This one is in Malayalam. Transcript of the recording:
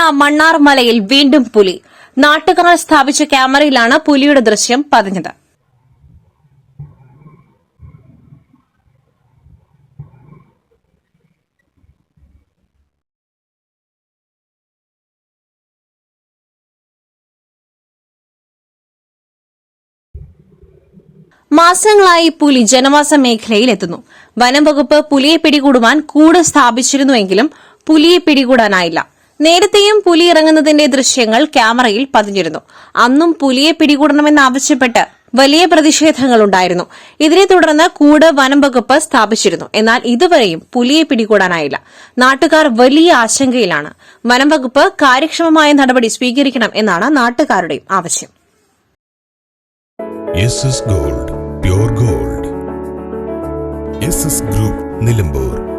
മണ്ണാർമലയിൽ വീണ്ടും പുലി. നാട്ടുകാർ സ്ഥാപിച്ച ക്യാമറയിലാണ് പുലിയുടെ ദൃശ്യം പതിഞ്ഞത്. മാസങ്ങളായി പുലി ജനവാസ മേഖലയിൽ എത്തുന്നു. വനം വകുപ്പ് പുലിയെ പിടികൂടുവാൻ കൂട് സ്ഥാപിച്ചിരുന്നുവെങ്കിലും പുലിയെ പിടികൂടാനായില്ല. നേരത്തെയും പുലി ഇറങ്ങുന്നതിന്റെ ദൃശ്യങ്ങൾ ക്യാമറയിൽ പതിഞ്ഞിരുന്നു. അന്നും പുലിയെ പിടികൂടണമെന്നാവശ്യപ്പെട്ട് വലിയ പ്രതിഷേധങ്ങളുണ്ടായിരുന്നു. ഇതിനെ തുടർന്ന് കൂട് വനം വകുപ്പ് സ്ഥാപിച്ചിരുന്നു. എന്നാൽ ഇതുവരെയും പുലിയെ പിടികൂടാനായില്ല. നാട്ടുകാർ വലിയ ആശങ്കയിലാണ്. വനം വകുപ്പ് കാര്യക്ഷമമായ നടപടി സ്വീകരിക്കണം എന്നാണ് നാട്ടുകാരുടെയും ആവശ്യം. Gold gold. ഗ്രൂപ്പ് നിലമ്പൂർ.